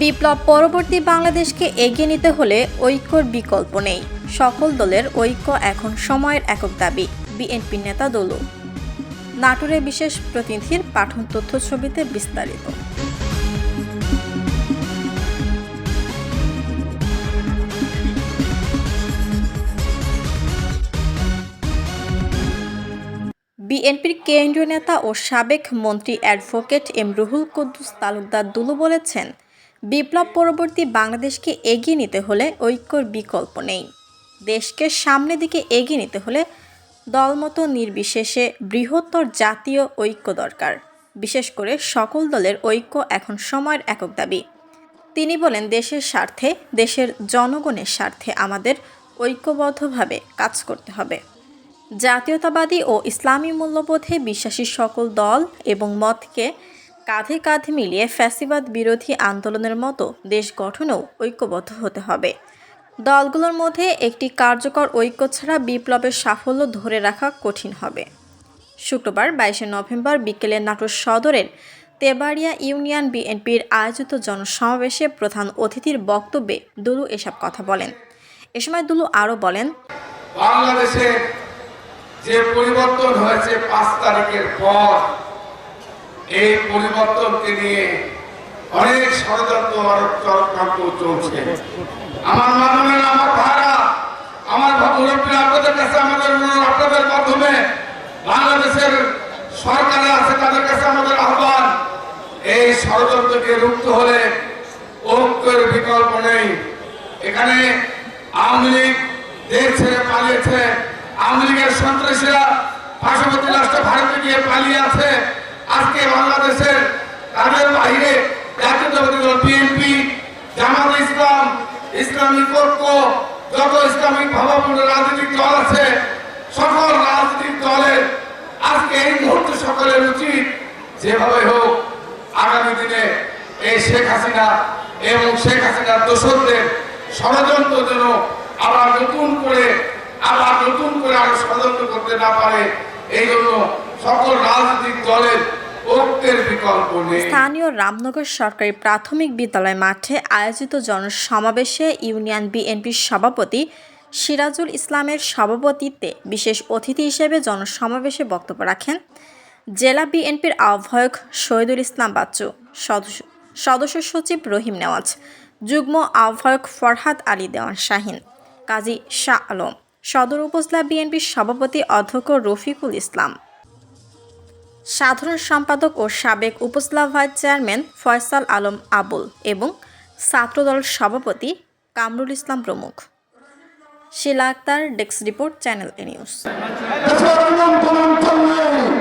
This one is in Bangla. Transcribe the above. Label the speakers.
Speaker 1: বিপ্লব পরবর্তী বাংলাদেশকে এগিয়ে নিতে হলে ঐক্যর বিকল্প নেই। সকল দলের ঐক্য এখন সময়ের একক দাবি। বিএনপি নেতা দলু। নাটোরের বিশেষ প্রতিনিধির পাঠন তথ্য ছবিতে বিস্তারিত। বিএনপির কেন্দ্রীয় নেতা ও সাবেক মন্ত্রী অ্যাডভোকেট এম রুহুল কুদ্দুস তালুকদার দুলু বলেছেন বিপ্লব পরবর্তী বাংলাদেশকে এগিয়ে নিতে হলে ঐক্যর বিকল্প নেই। দেশকে সামনের দিকে এগিয়ে নিতে হলে দলমতো নির্বিশেষে বৃহত্তর জাতীয় ঐক্য দরকার। বিশেষ করে সকল দলের ঐক্য এখন সময়ের একক দাবি। তিনি বলেন, দেশের স্বার্থে, দেশের জনগণের স্বার্থে আমাদের ঐক্যবদ্ধভাবে কাজ করতে হবে। জাতীয়তাবাদী ও ইসলামী মূল্যবোধে বিশ্বাসী সকল দল এবং মতকে কাঁধে কাঁধে মিলিয়ে ফ্যাসিবাদ বিরোধী আন্দোলনের মতো দেশ গঠনেও ঐক্যবদ্ধ হতে হবে। দলগুলোর মধ্যে একটি কার্যকর ঐক্য ছাড়া বিপ্লবের সাফল্য ধরে রাখা কঠিন হবে। শুক্রবার বাইশে নভেম্বর বিকেলে নাটোর সদরের তেবাড়িয়া ইউনিয়ন বিএনপির আয়োজিত জনসমাবেশে প্রধান অতিথির বক্তব্যে দুলু এসব কথা বলেন। এ সময় দুলু আরও বলেন,
Speaker 2: বাংলাদেশে যে পরিবর্তন হয়েছে পাঁচ তারিখের পর এই পরিবর্তনকে নিয়ে অনেক ষড়যন্ত্র চক্রান্ত চলছে। আমার মানবেন আমার ভাড়া আমার মুরব্বী আপনাদের কাছে আমাদের আপনাদের মাধ্যমে বাংলাদেশের সরকারে আছে, তাদের কাছে আমাদের আহ্বান, এই ষড়যন্ত্রকে রুখতে হলে ঐক্যের বিকল্প নেই। এখানে আওয়ামী লীগ দেশ ছেড়ে পালিয়েছে। আওয়ামী লীগের সন্ত্রাসীরা পার্শ্ববর্তী রাষ্ট্র ভারতে গিয়ে পালিয়ে আছে। আজকে বাংলাদেশের জাতীয়তাবাদী দল বিএনপি জামাত ইসলাম ইসলামিক ঐক্য, যত ইসলামিক ভাবাপূর্ণ রাজনৈতিক দল আছে, সকল রাজনৈতিক দলের আজকে এই মুহূর্তে সকলের উচিত যেভাবে হোক আগামী দিনে এই শেখ হাসিনা এবং শেখ হাসিনার দোষরদের ষড়যন্ত্র যেন আবার নতুন করে, আবার নতুন করে আরও ষড়যন্ত্র করতে না পারে, এই জন্য সকল রাজনৈতিক দলের
Speaker 1: স্থানীয় রামনগর সরকারি প্রাথমিক বিদ্যালয় মাঠে আয়োজিত জনসমাবেশে ইউনিয়ন বিএনপির সভাপতি সিরাজুল ইসলামের সভাপতিত্বে বিশেষ অতিথি হিসেবে জনসমাবেশে বক্তব্য রাখেন জেলা বিএনপির আহ্বায়ক শহীদুল ইসলাম বাচ্চু, সদস্য সদস্য সচিব রহিম নেওয়াজ, যুগ্ম আহ্বায়ক ফরহাদ আলী দেওয়ান শাহিন, কাজী শাহ আলম, সদর উপজেলা বিএনপির সভাপতি অধ্যক্ষ রফিকুল ইসলাম। সাধারণ সম্পাদক ও সাবেক উপজেলা ভাইস চেয়ারম্যান ফয়সাল আলম আবুল এবং ছাত্রদল সভাপতি কামরুল ইসলাম প্রমুখ। Shila Akter, desk report, channel A news.
Speaker 3: চললে